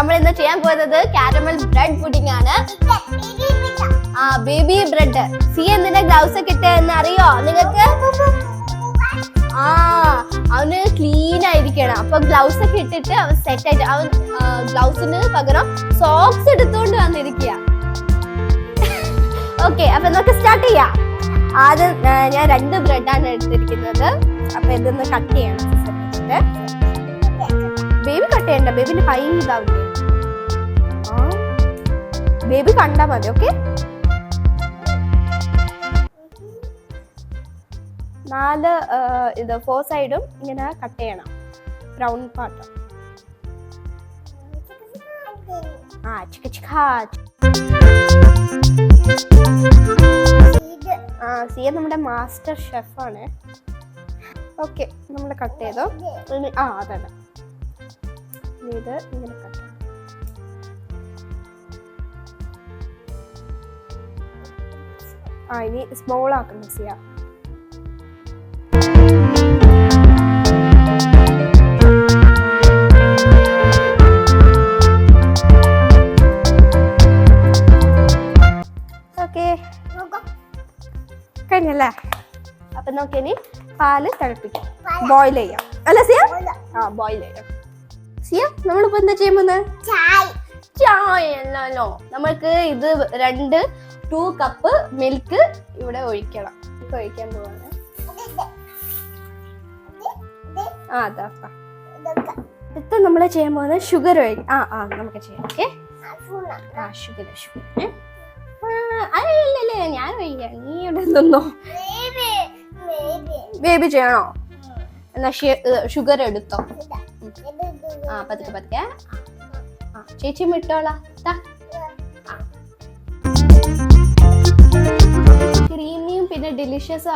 നമ്മൾ ഇന്ന് ചെയ്യാൻ പോകുന്നത് കാരമൽ ബ്രെഡ് പുഡിംഗ് ആണ്. ആ ബേബി ബ്രെഡ് സി എന്തിന്റെ ഗ്ലൗസ് ഒക്കെ ഇട്ടെന്ന് അറിയോ നിങ്ങൾക്ക്? ആ അവന് ക്ലീൻ ആയിരിക്കണം. അപ്പൊ ഗ്ലൗസ് ഒക്കെ ഇട്ടിട്ട് അവൻ സെറ്റ് ആയിട്ട് അവൻ ഗ്ലൗസിന് പകരം സോക്സ് എടുത്തുകൊണ്ട് വന്നിരിക്കുക ഓക്കെ അപ്പൊ നമുക്ക് സ്റ്റാർട്ട് ചെയ്യാം. ആദ്യം ഞാൻ രണ്ട് ബ്രെഡാണ് എടുത്തിരിക്കുന്നത്. അപ്പൊ ഇതൊന്ന് കട്ട് ചെയ്യണം. ബേബി കട്ട് ചെയ്യണ്ട. ബേബിന്റെ പൈ ഇതാവില്ലേ ബേബി കണ്ടാ മതി ഓക്കെ? നാല് ഇത് ഫോർ സൈഡും ഇങ്ങനെ കട്ട് ചെയ്യണം. ബ്രൗൺ പാർട്ട് ആ ചിക്ക ചിക്ക ആ സിയ നമ്മുടെ മാസ്റ്റർ ഷെഫാണ് ഓക്കെ നമ്മൾ കട്ട് ചെയ്തോ. ആ അതെ ഇത് ഇങ്ങനെ കട്ട് ആ ഇനി സ്മോൾ ആക്കണം സിയ ഓക്കെ കഴിഞ്ഞല്ലേ? അപ്പൊ നമുക്ക് ഇനി പാൽ തിളപ്പിക്കാം. ബോയിൽ ചെയ്യാം. അല്ല സിയ? ആ ബോയിൽ ചെയ്യാം. സിയ നമ്മളിപ്പോ എന്താ ചെയ്യാൻ ചായ. ചായ അല്ലല്ലോ. നമ്മൾക്ക് ഇത് രണ്ട് ടു കപ്പ് മിൽക്ക് ഇവിടെ ഒഴിക്കണം. മിൽക്ക് ഒഴിക്കാൻ പോവാണ്. ആ അതാ. അടുത്ത നമ്മൾ ചെയ്യാൻ പോകുന്നത് ഷുഗർ ഒഴിക്കും ആ ആ നമുക്ക് ചെയ്യാം. ഓക്കെ ആ ഷുഗർ ഷുഗർ അല്ലല്ലേ ഞാൻ ഒഴിക്കാം നീ ഇവിടെ നിന്നോ? ബേബി ചെയ്യണോ? എന്നാ ഷുഗർ എടുത്തോ? ആ പതുക്കെ പതുക്കെ. ചേച്ചി വിട്ടോളാ. ദാ. ക്രീമിയും പിന്നെ ഡെലിഷ്യസ്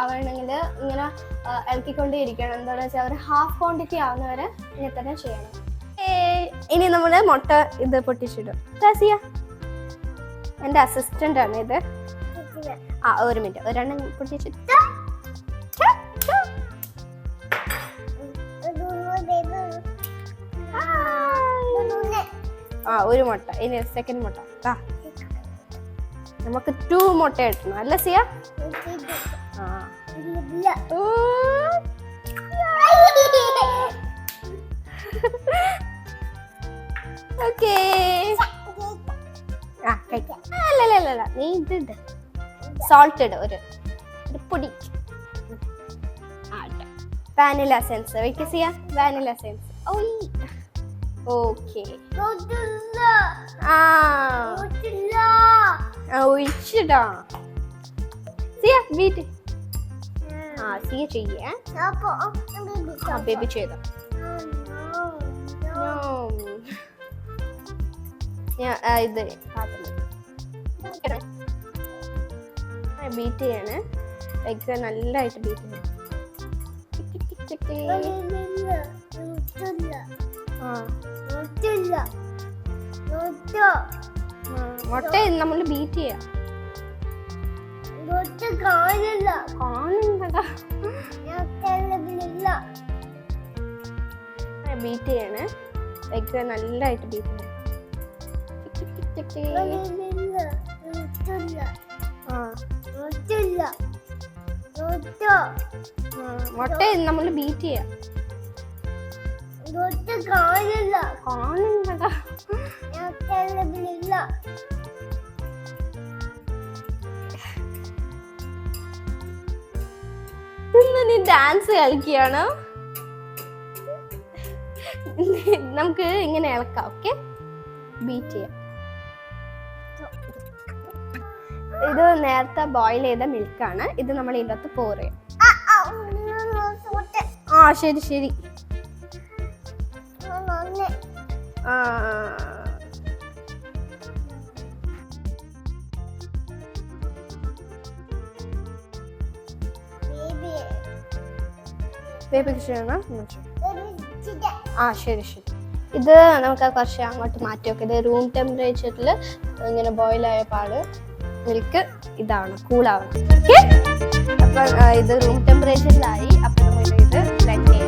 ആവണമെങ്കിൽ ഇങ്ങനെ ഇളക്കിക്കൊണ്ടേ ഇരിക്കണം എന്താണെന്ന് വെച്ചാൽ ഒരു ഹാഫ് ക്വാണ്ടിറ്റി ആവുന്നവരെ ഇങ്ങനെ തന്നെ ചെയ്യണം. ഇനി നമ്മൾ മുട്ട ഇത് പൊട്ടിച്ചിടും. എന്റെ അസിസ്റ്റന്റ് ആണ് ഇത്. ആ ഒരു മിനിറ്റ് ഒരെണ്ണം പൊട്ടിച്ചിട്ട്. ആ ഒരു മുട്ട. ഇനി സെക്കൻഡ് മുട്ട. ആ. നമുക്ക് ടു മുട്ട കിട്ടണം അല്ല സിയ ഓ. ഓക്കേ നീ ഒരു. പൊടി. വാനില സെൻസ് വെക്ക് സിയ വാനില സെൻസ് ഓയ് ഓക്കെ. ആ. ഒഴിച്ചിടാ. സിയ വീട്ട് ആ സിയ ചെയ്യേ. ആ ബേബി ചെയ്തോ? ഇത് ബീറ്റ് ചെയ്യാണ്. എഗ്സ് നല്ലതായിട്ട് ബീറ്റ് ചെയ്യണം. മുട്ട നമ്മൾ ബീറ്റ് ചെയ്യാം. ബീറ്റ് ചെയ്യാണ്. എഗ് നല്ലതായിട്ട് ബീറ്റ് ചെയ്യണം. മുട്ട നമ്മൾ ബീറ്റ് ചെയ്യാം. കാണുന്നതാ ഇന്ന് നീ ഡാൻസ് കളിക്കുകയാണ്? നമുക്ക് ഇങ്ങനെ ഇളക്കാം ഓക്കെ ബീറ്റ് ചെയ്യാം. ഇത് നേരത്തെ ബോയിൽ ചെയ്ത മിൽക്കാണ് ഇത് നമ്മൾ ഇതിനകത്ത് പോറ് ചെയ്യാം. ആ ശരി ശരി. ആ ബേബിക്ക് ചെയ്യണം ആ ശരി ശരി. ഇത് നമുക്ക് കുറച്ച് അങ്ങോട്ട് മാറ്റി വെക്കാം. ഇത് റൂം ടെമ്പറേച്ചറിൽ ഇങ്ങനെ ബോയിലായ ആയ പാട് മിൽക്ക് ഇതാണ് കൂളാവണം ഓക്കെ അപ്പൊ ആ, ഇത് റൂം ടെമ്പറേച്ചറിലായി അപ്പം നമ്മൾ ഇത് ബ്ലെൻഡ് ചെയ്യാം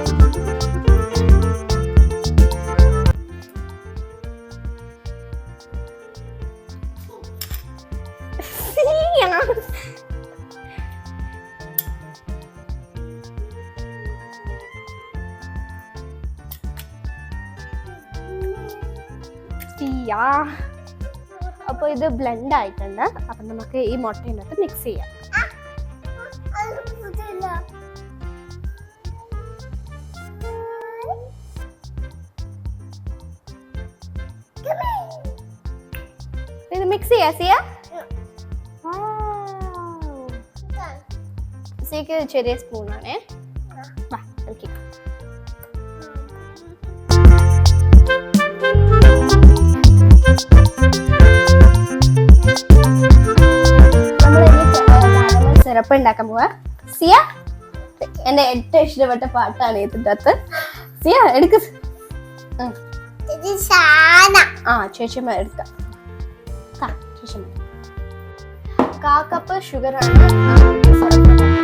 സിയാ അപ്പൊ ഇത് ബ്ലെൻഡ് ആയിട്ടുണ്ട്. അപ്പൊ നമുക്ക് ഈ മുട്ടയിനകത്ത് മിക്സ് ചെയ്യാം. ഇത് മിക്സ് ചെയ്യാ സിയ. സിയക്ക് ചെറിയ സ്പൂണാണേ വാ കളിക്കാം നമ്മൾ സിറപ്പ് ഉണ്ടാക്കാൻ പോവാ. സിയ എന്റെ ഏറ്റവും ഇഷ്ടപ്പെട്ട പാട്ടാണ് ഇതിന്റെ സിയ എടുക്ക. ആ ചേച്ചിമാർ എടുക്ക ആ, ചേച്ചിമ്മ കാ കപ്പ് ഷുഗർ ആണ്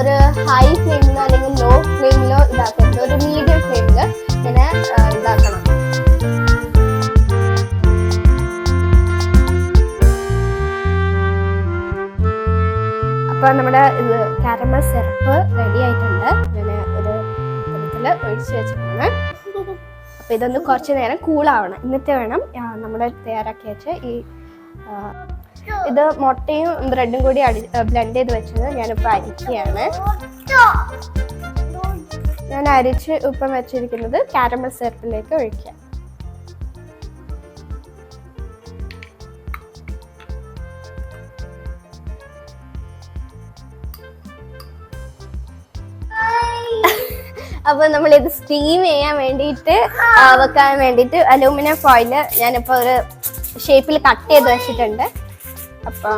ഒരു ഹൈ ഫ്ലെയിമിലോ അല്ലെങ്കിൽ ലോ ഫ്ലെയിമിലോ ഇതാക്കരുത്. ഒരു മീഡിയം ഫ്ലെയിമിൽ ഇങ്ങനെ ഇതാക്കണം. അപ്പൊ നമ്മുടെ ഇത് കാരമൽ സിറപ്പ് റെഡി ആയിട്ടുണ്ട്. ഇങ്ങനെ ഒരു തരത്തിൽ ഒഴിച്ചു വെച്ചിട്ടാണ്. അപ്പൊ ഇതൊന്ന് കുറച്ച് നേരം കൂളാവണം എന്നിട്ട് വേണം നമ്മൾ തയ്യാറാക്കി വെച്ച് ഈ ഇത് മുട്ടയും ബ്രെഡും കൂടി അടി ബ്ലെൻഡ് ചെയ്ത് വെച്ചത് ഞാനിപ്പോൾ അരിക്കുകയാണ്. ഞാൻ അരിച്ച് ഇപ്പം വെച്ചിരിക്കുന്നത് കാരമൽ സിറപ്പിലേക്ക് ഒഴിക്കാം അപ്പൊ നമ്മൾ ഇത് സ്റ്റീം ചെയ്യാൻ വേണ്ടിയിട്ട് വെക്കാൻ വേണ്ടിയിട്ട് അലൂമിനിയം ഫോയിൽ ഞാനിപ്പോ ഒരു ഷേപ്പിൽ കട്ട് ചെയ്ത് വെച്ചിട്ടുണ്ട്. അപ്പൊ.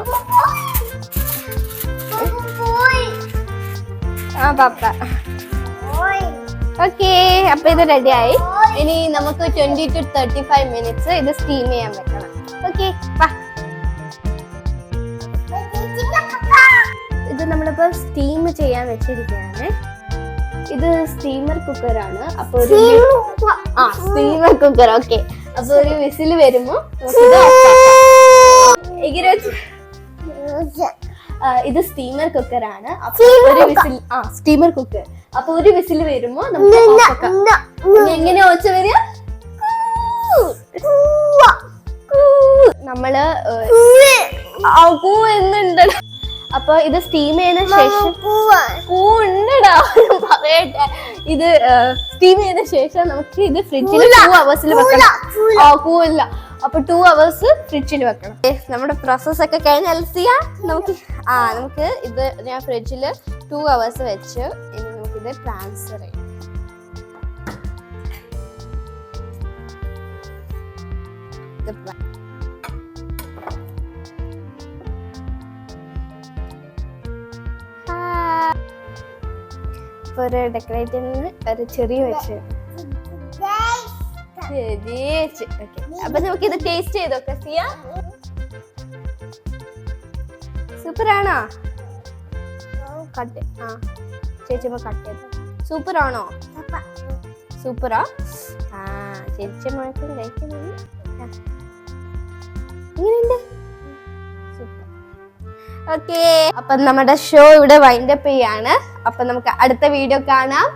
ആ പാപ്പ. ഓക്കെ അപ്പൊ ഇത് റെഡിയായി. ഇനി നമുക്ക് twenty two thirty five minutes ഇത് സ്റ്റീം ചെയ്യാൻ വെക്കണം ഓക്കെ ഇത് നമ്മളിപ്പോ സ്റ്റീം ചെയ്യാൻ വെച്ചിരിക്കുകയാണ്. ഇത് സ്റ്റീമർ കുക്കറാണ് അപ്പൊ ഒരു ആ സ്റ്റീമർ കുക്കർ ഓക്കെ. അപ്പൊ ഒരു വിസിൽ വരുമ്പോ ഇത് സ്റ്റീമർ കുക്കറാണ് ആണ്. ഒരു വിസിൽ ആ സ്റ്റീമർ കുക്കർ അപ്പൊ ഒരു വിസിൽ വരുമ്പോ നമുക്ക് എങ്ങനെ ഒച്ച വരിക? നമ്മൾ എന്നുണ്ട് അപ്പൊ ഇത് സ്റ്റീം ചെയ്യുന്ന ശേഷം പൂ ഉണ്ടടാ. പറയട്ടെ. ഇത് സ്റ്റീം ചെയ്ത ശേഷം നമുക്ക് ഇത് ഫ്രിഡ്ജിൽ ടു അവേഴ്സിൽ വെക്കണം. ആ കൂല്ല അപ്പൊ ടു അവേഴ്സ് ഫ്രിഡ്ജിൽ വെക്കണം. നമ്മുടെ പ്രോസസ് ഒക്കെ കഴിഞ്ഞ അലസിയ നമുക്ക് ആ നമുക്ക് ഇത് ഞാൻ ഫ്രിഡ്ജിൽ ടു അവേഴ്സ് വെച്ച് ഇനി നമുക്കിത് ട്രാൻസ്ഫർ ചെയ്യാം. ഒരു ഡെക്കറേറ്ററിന് ഒരു ചെറിയ വെച്ച് Okay. അപ്പൊ നമുക്ക് ഇത് ടേസ്റ്റ് ചെയ്തോക്കെ. സിയ സൂപ്പർ ആണോ കട്ട് ആ. ചേച്ചിയമ്മ കട്ട് ചെയ്തു. സൂപ്പർ ആണോ സൂപ്പറാ? ആ ചേച്ചിയമ്മക്ക് കഴിക്കുന്നത് ആ. എങ്ങനെയുണ്ട് സൂപ്പർ. ഓക്കെ അപ്പം നമ്മുടെ ഷോ ഇവിടെ വൈൻഡപ്പ് ചെയ്യാണ്. അപ്പം നമുക്ക് അടുത്ത വീഡിയോ കാണാം.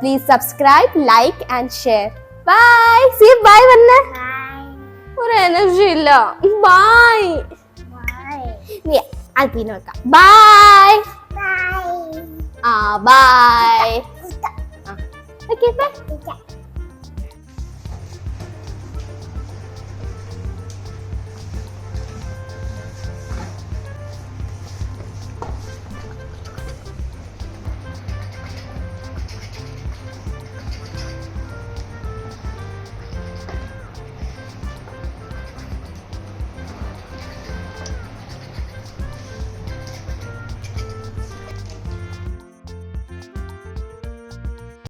Please subscribe like and share bye see bye വന്ന് ഒരു എനർജി ഇല്ല. ബൈ അൽപ്പീന് വെക്കാം ബൈ ആ ബൈ ഓക്കെ ബൈ